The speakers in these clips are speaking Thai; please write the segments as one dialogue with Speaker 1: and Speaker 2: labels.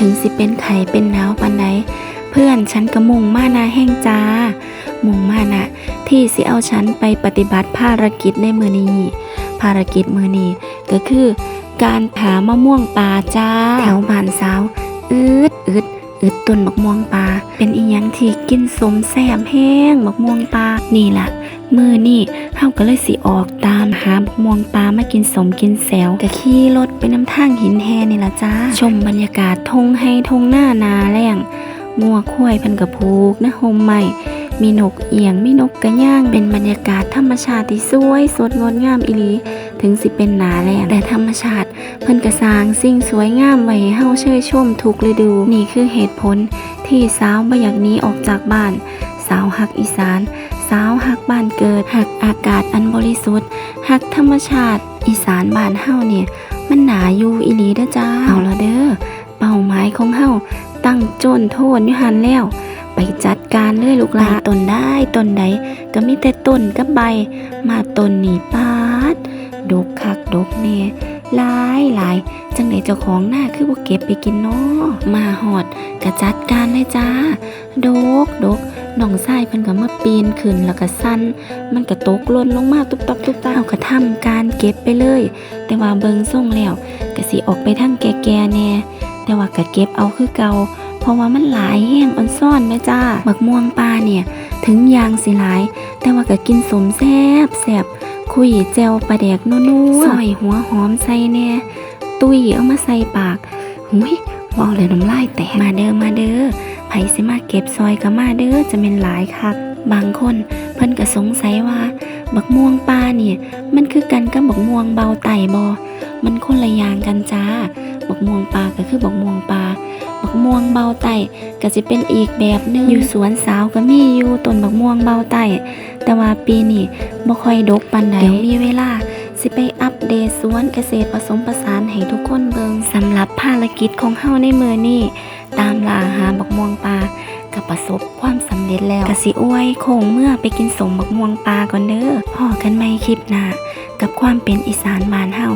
Speaker 1: ถึงสิเป็นไข่เป็นหนาวปานในเพื่อนฉันกระมุงมานาแห้งจ้า มุงมานะที่สิเอาฉันไปปฏิบัติภารกิจในมือนี้ภารกิจมือนี้ก็คือ การถามะม่วงปลาจ้า แถวบ้านสาว อืดอึดอึดต้นมะม่วงปลา เป็นอีหยังที่กินสมแซมแห้งบักม่วงปลานี่ล่ะมือนี่เฮาก็เลยสิออกตามหาบักม่วงปลามากินสมกินแซวก็ขี่รถไปน้ำทางหินแฮนี่ล่ะจ้าชมบรรยากาศทงให้ทงหน้านาแรงงัวควายพันกระพูกนะโฮมใหม่ มีนกเอียง มีนกกระย่าง เป็นบรรยากาศธรรมชาติที่สวยสดงดงามอีหลี ถึงสิเป็นหนาแรงแต่ธรรมชาติ เพิ่นกระสางสิ่งสวยงามไว้ให้เฮาเชยชมทุกฤดู นี่คือเหตุผลที่สาวบ่อยากหนี้ออกจากบ้าน สาวหักอีสาน สาวหักบ้านเกิดหักอากาศอันบริสุทธิ์หักธรรมชาติ อีสานบ้านเฮาเนี่ย มันหนาอยู่อีหลีเด้อจ้าเอาละเด้อเป้าหมายของเฮาตั้งโจนโทษอยู่หันแล้ว จัดการเลยลูกหลานต้นได้ต้นใดก็มีแต่ต้นกับใบ มาต้นนี่ปาดดกคักดกแน่หลายหลายจังไดเจ้าของหน้าคือบ่เก็บไปกินเนาะมาหอดกระจัดการเลยจ้า ดกดกน้องชายเพิ่นก็มาปีนขึ้นแล้วก็สั่นมันก็ตกหล่นลงมาตุ๊บตับตุ๊บตับเอาก็ทำการเก็บไปเลย แต่ว่าเบิงส่งแล้วก็สิออกไปทางแก่ๆแน่แต่ว่าก็เก็บเอาคือเก่า เพราะว่ามันหลายแห้งอ่อนซ่อนแม่จ้าบักม่วงปลาเนี่ยถึงยางสิหลาย แต่ว่าก็กินสมแซบแซบคุยแจวปลาแดกนัวๆซอยหัวหอมใส่แน่ตุ้ยเอามาใส่ปากหุยว่าเลยน้ำลายแตกมาเด้อมาเด้อไผสิมาเก็บซอยก็มาเด้อจะเป็นหลายคักบางคนเพิ่นก็สงสัยว่า บักม่วงปลาเนี่ย มันคือกันกับบักม่วงเบาไต่บอมันคนละอย่างกันจ้า บักม่วงปลาก็คือบักม่วงปลา บักม่วงเบาไต่ก็จะเป็นอีกแบบหนึงอยู่สวนสาวก็มีอยู่ต้นบักม่วงเบาไต่แต่ว่าปีนี้บ่ค่อยดกปานใดเดี๋ยวมีเวลาสิไปอัปเดตสวนเกษตรผสมผสานให้ทุกคนเบิงสำหรับภารกิจของเฮาในมือนี้ตามล่าหาบักม่วงปลาก็ประสบความสำเร็จแล้วกสิอวยโคงเมื่อไปกินสมบักม่วงปลาก่อนเด้อพอกันไม่คลิปหน้ากับความเป็นอีสานบ้านเฮา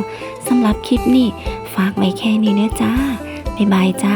Speaker 1: สำหรับคลิปนี้ ฝากไว้แค่นี้เด้อจ้าบ๊ายบายจ้า